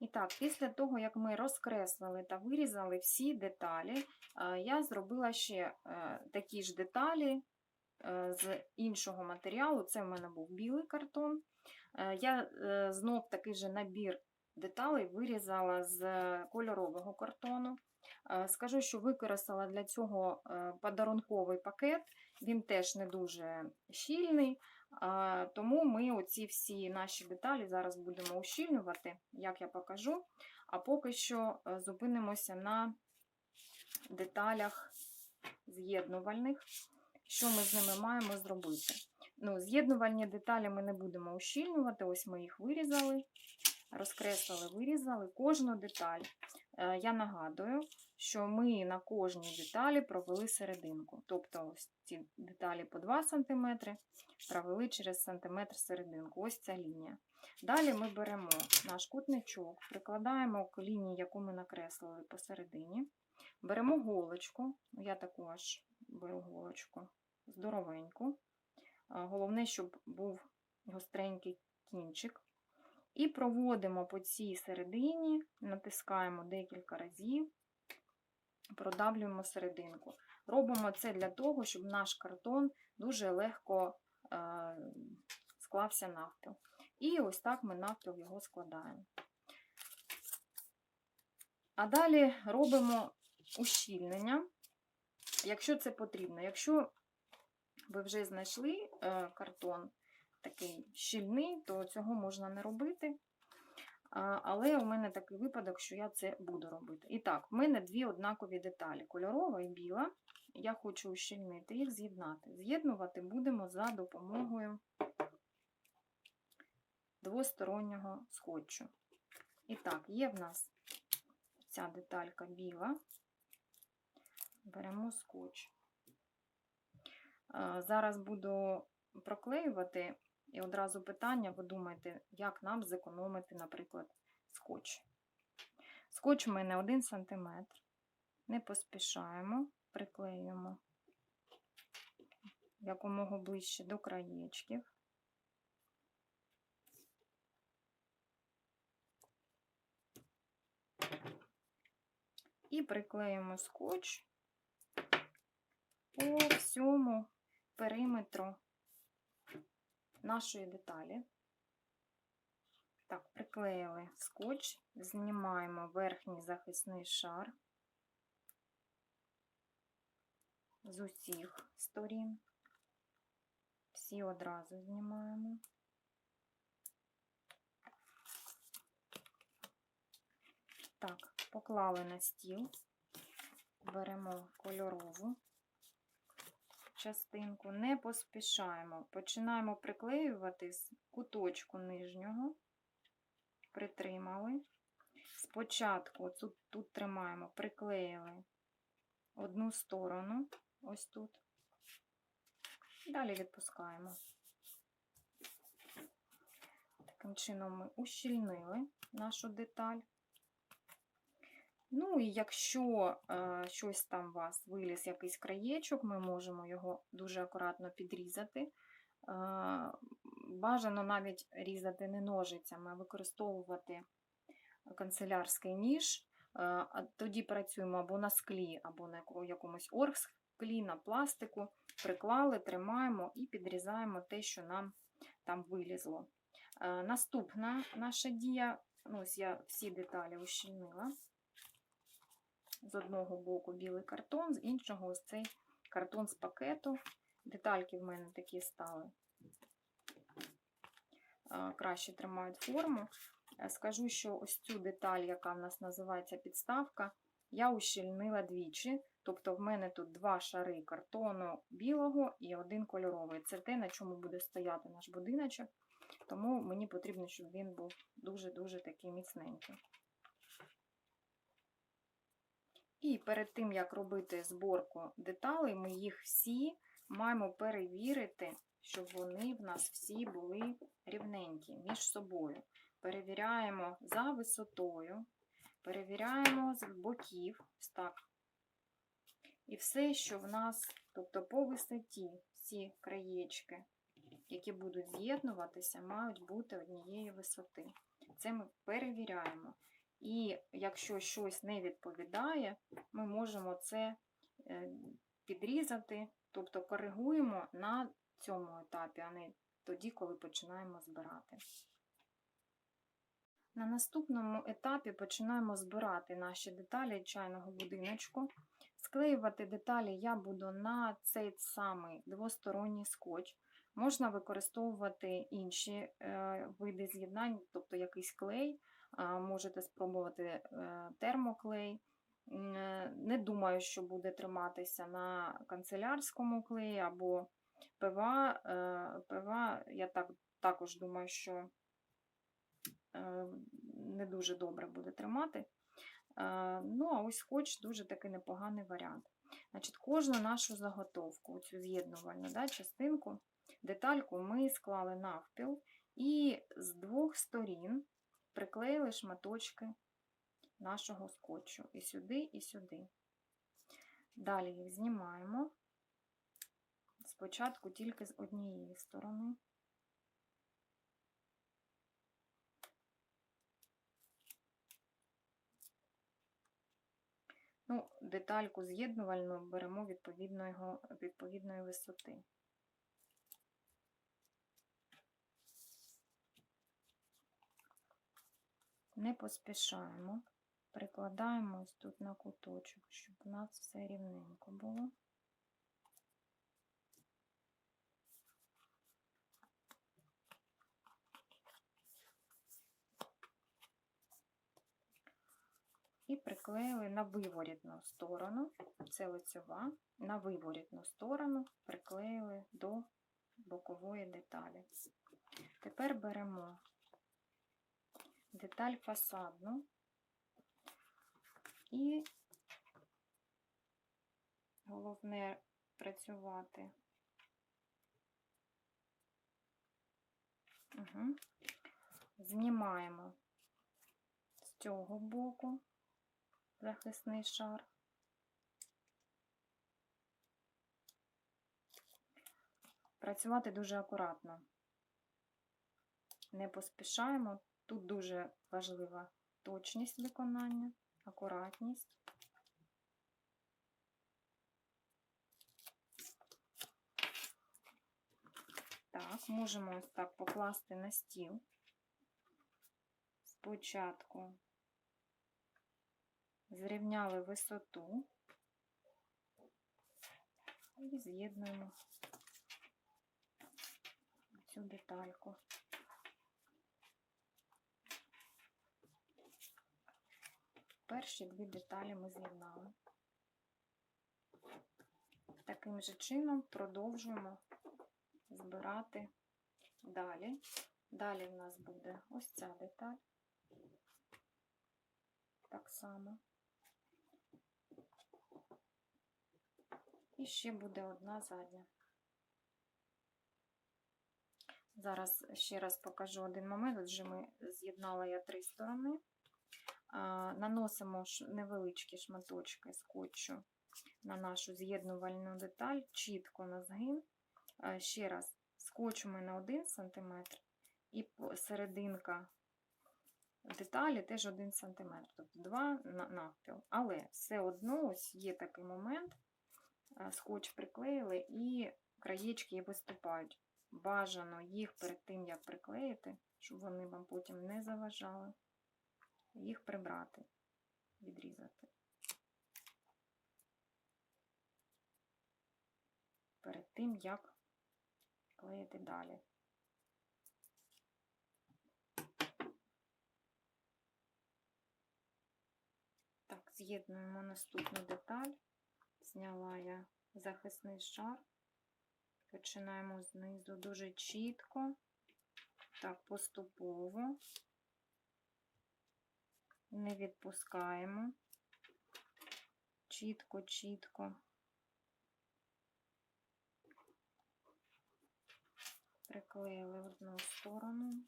І так, після того, як ми розкреслили та вирізали всі деталі, е, я зробила ще е, такі ж деталі е, з іншого матеріалу. Це в мене був білий картон. Я знов такий же набір деталей вирізала з кольорового картону. Скажу, що використала для цього подарунковий пакет. Він теж не дуже щільний, тому ми оці всі наші деталі зараз будемо ущільнювати, як я покажу. А поки що е, зупинимося на деталях з'єднувальних, що ми з ними маємо зробити. Ну, З'єднувальні деталі ми не будемо ущільнювати, ось ми їх вирізали, розкреслили, вирізали кожну деталь. Е, Я нагадую, що ми на кожній деталі провели серединку. Тобто ось ці деталі по 2 см провели через сантиметр серединку. Ось ця лінія. Далі ми беремо наш кутничок, прикладаємо к лінії, яку ми накреслили посередині. Беремо голочку, я також беру голочку здоровеньку. Головне, щоб був гостренький кінчик. І проводимо по цій середині, натискаємо декілька разів, продавлюємо серединку. Робимо це для того, щоб наш картон дуже легко е, склався навпіл. І ось так ми навпіл його складаємо. А далі робимо ущільнення, якщо це потрібно. Якщо ви вже знайшли е, картон такий щільний, то цього можна не робити. Але у мене такий випадок, що я це буду робити. І так, в мене дві однакові деталі: кольорова і біла. Я хочу ущільнити їх, з'єднати. З'єднувати будемо за допомогою двостороннього скотчу. І так, є в нас ця деталька біла. Беремо скотч. Зараз буду проклеювати, і одразу питання, ви думаєте, як нам зекономити, наприклад, скотч. Скотч у мене 1 см. Не поспішаємо, приклеюємо якомога ближче до краєчків. І приклеїмо скотч по всьому периметру нашої деталі. Так, приклеїли скотч, знімаємо верхній захисний шар з усіх сторін. Всі одразу знімаємо. Так, поклали на стіл, беремо кольорову частинку, не поспішаємо. Починаємо приклеювати з куточку нижнього, притримали. Спочатку тут, тут тримаємо, приклеїли одну сторону, ось тут. Далі відпускаємо. Таким чином ми ущільнили нашу деталь. Ну і якщо е, щось там у вас виліз якийсь краєчок, ми можемо його дуже акуратно підрізати. Е, бажано навіть різати не ножицями, використовувати канцелярський ніж. Е, тоді працюємо або на склі, або на якомусь оргсклі, на пластику. Приклали, тримаємо і підрізаємо те, що нам там вилізло. Е, наступна наша дія, ну, ось я всі деталі ущільнила з одного боку білий картон, з іншого ось цей картон з пакету. Детальки в мене такі стали. Краще тримають форму. Е, Скажу, що ось цю деталь, яка в нас називається підставка, я ущільнила двічі. Тобто в мене тут два шари картону білого і один кольоровий. Це те, на чому буде стояти наш будиночок. Тому мені потрібно, щоб він був дуже-дуже такий міцненький. І перед тим, як робити зборку деталей, ми їх всі маємо перевірити, щоб вони в нас всі були рівненькі між собою. Перевіряємо за висотою, перевіряємо з боків, так. І все, що в нас, тобто по висоті, всі краєчки, які будуть з'єднуватися, мають бути однієї висоти. Це ми перевіряємо. І якщо щось не відповідає, ми можемо це е, підрізати, тобто коригуємо на цьому етапі, а не тоді, коли починаємо збирати. На наступному етапі починаємо збирати наші деталі чайного будиночку. Склеювати деталі я буду на цей самий двосторонній скотч. Можна використовувати інші е, види з'єднань, тобто якийсь клей, можете спробувати е, термоклей. Е, Не думаю, що буде триматися на канцелярському клеї або ПВА. Е, ПВА, я так, також думаю, що не дуже добре буде тримати. Ну, а ось скотч дуже такий непоганий варіант. Значить, кожну нашу заготовку, цю з'єднувальну да, частинку, детальку ми склали навпіл і з двох сторін приклеїли шматочки нашого скотчу і сюди, і сюди. Далі їх знімаємо. Спочатку тільки з однієї сторони. Ну, детальку з'єднувальну беремо відповідної, відповідної висоти. Не поспішаємо, прикладаємо ось тут на куточок, щоб у нас все рівненько було. І приклеїли на виворітну сторону, це лицьова, на виворітну сторону приклеїли до бокової деталі. Тепер беремо деталь фасадну і головне працювати. Угу. Знімаємо з цього боку захисний шар. Працювати дуже акуратно. Не поспішаємо. Тут дуже важлива точність виконання, акуратність. Так, можемо ось так покласти на стіл. Спочатку зрівняли висоту і з'єднуємо цю детальку. Перші дві деталі ми з'єднали. Таким же чином продовжуємо збирати далі. Далі в нас буде ось ця деталь. Так само. І ще буде одна задня. Зараз ще раз покажу один момент. Отже, ми з'єднала я три сторони. Наносимо невеличкі шматочки скотчу на нашу з'єднувальну деталь, чітко на згин. Ще раз, скотч у мене 1 см, і серединка деталі теж 1 см, тобто 2 навпіл. Але все одно ось є такий момент, скотч приклеїли і краєчки виступають. Бажано їх перед тим, як приклеїти, щоб вони вам потім не заважали, їх прибрати, відрізати. Перед тим, як клеїти далі. Так, з'єднуємо наступну деталь. Зняла я захисний шар. Починаємо знизу дуже чітко, так, поступово, не відпускаємо, чітко, чітко. Приклеїли одну сторону.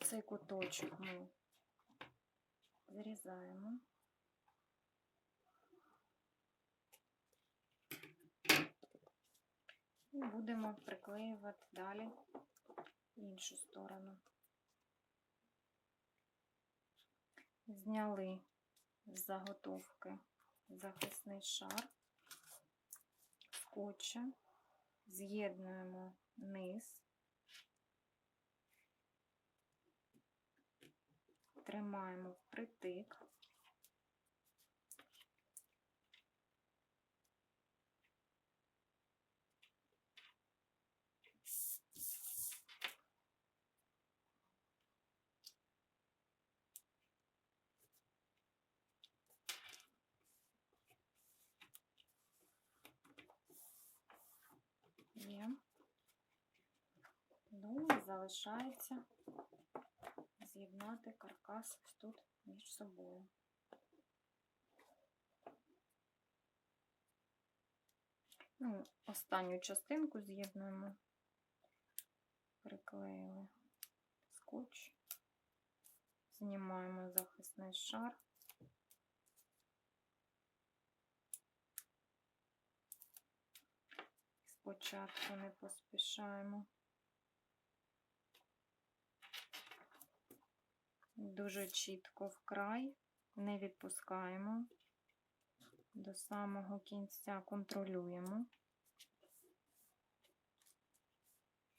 Цей куточок ми зрізаємо. І будемо приклеювати далі іншу сторону. Зняли з заготовки захисний шар скотча, з'єднуємо низ, тримаємо впритик. Є. Ну, і залишається з'єднати каркас тут між собою. Ну, останню частинку з'єднуємо, приклеїли скотч, знімаємо захисний шар. Спочатку не поспішаємо. Дуже чітко вкрай, не відпускаємо. До самого кінця контролюємо.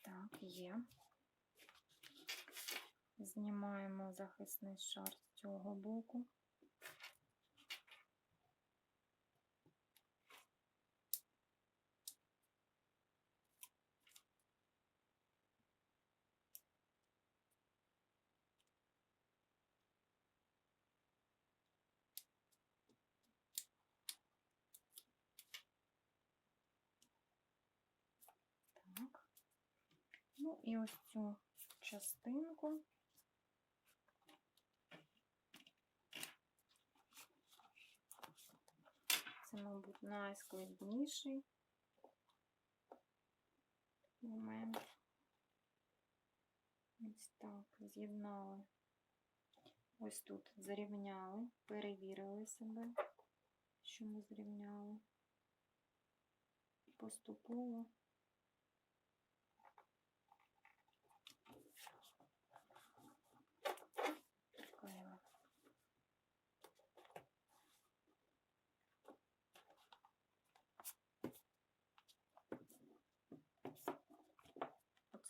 Так, є. Знімаємо захисний шар з цього боку. Так. Ну і ось цю частинку. Це, мабуть, найскладніший момент. Ось так, з'єднали. Ось тут зарівняли, перевірили себе, що ми зрівняли. Поступово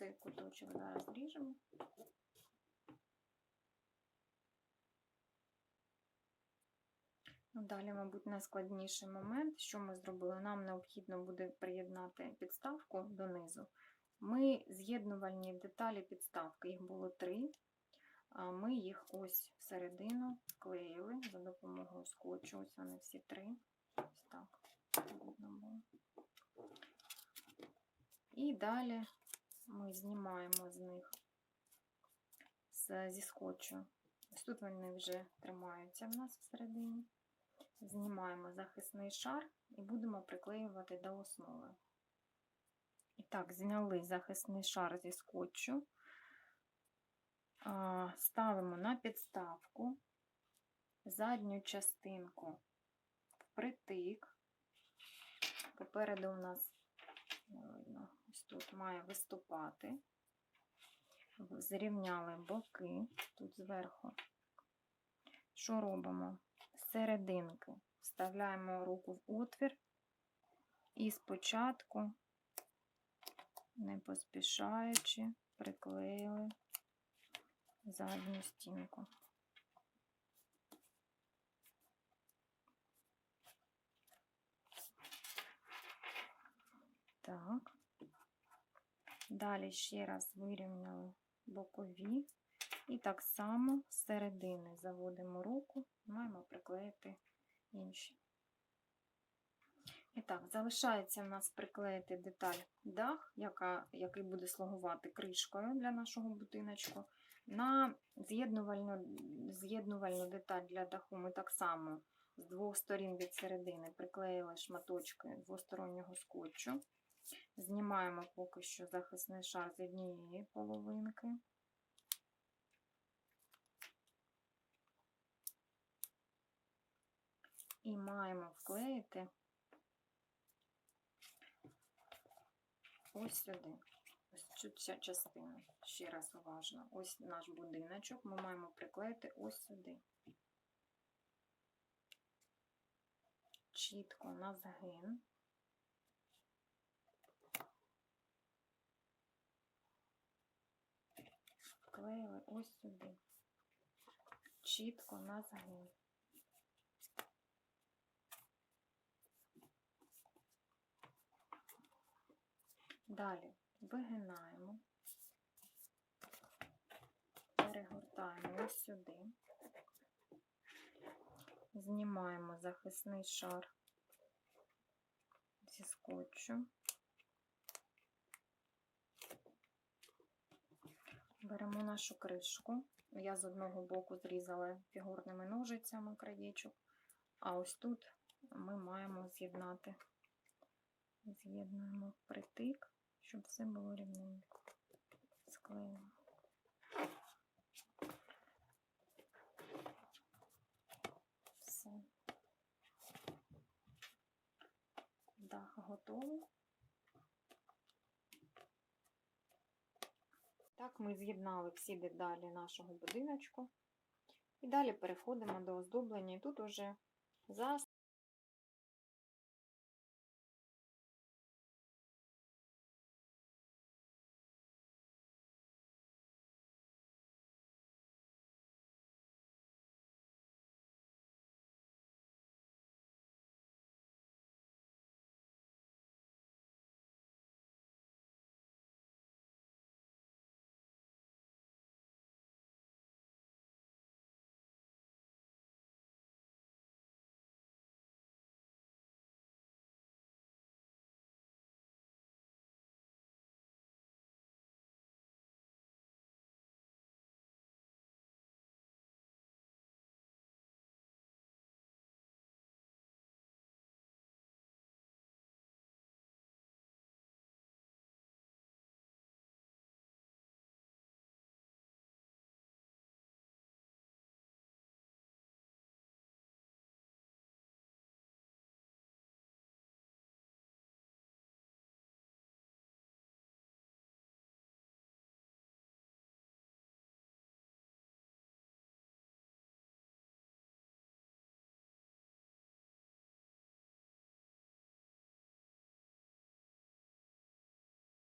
Оцей куточок зараз зріжемо. Ну, Далі, мабуть, найскладніший момент, що ми зробили, нам необхідно буде приєднати підставку донизу. Ми з'єднувальні деталі підставки, їх було три. Ми їх ось всередину клеїли за допомогою скотчу. Ось вони всі три. Ось так. І далі ми знімаємо з них зі скотчу. Ось тут вони вже тримаються в нас всередині. Знімаємо захисний шар і будемо приклеювати до основи. І так, зняли захисний шар зі скотчу. Ставимо на підставку задню частинку впритик. Попереду у нас тут має виступати. Зрівняли боки тут зверху. Що робимо? Серединки вставляємо руку в отвір і спочатку, не поспішаючи, приклеїли задню стінку. Так. Далі ще раз вирівняли бокові. І так само з середини заводимо руку, маємо приклеїти інші. І так, залишається в нас приклеїти деталь дах, яка, який буде слугувати кришкою для нашого будиночку. На з'єднувальну з'єднувальну деталь для даху ми так само з двох сторін від середини приклеїли шматочки двостороннього скотчу. Знімаємо поки що захисний шар з однієї половинки. І маємо вклеїти ось сюди. Ось цю частину. Ще раз уважно. Ось наш будиночок ми маємо приклеїти ось сюди. Чітко на згин. Вклеїли ось сюди. Чітко на згин. Далі вигинаємо, перегортаємо ось сюди, знімаємо захисний шар зі скотчу, беремо нашу кришку. Я з одного боку зрізала фігурними ножицями краєчок, а ось тут ми маємо з'єднати. З'єднуємо притик, щоб все було рівненько. Склеїмо. Все. Дах готовий. Так, ми з'єднали всі деталі нашого будиночку. І далі переходимо до оздоблення. І тут уже за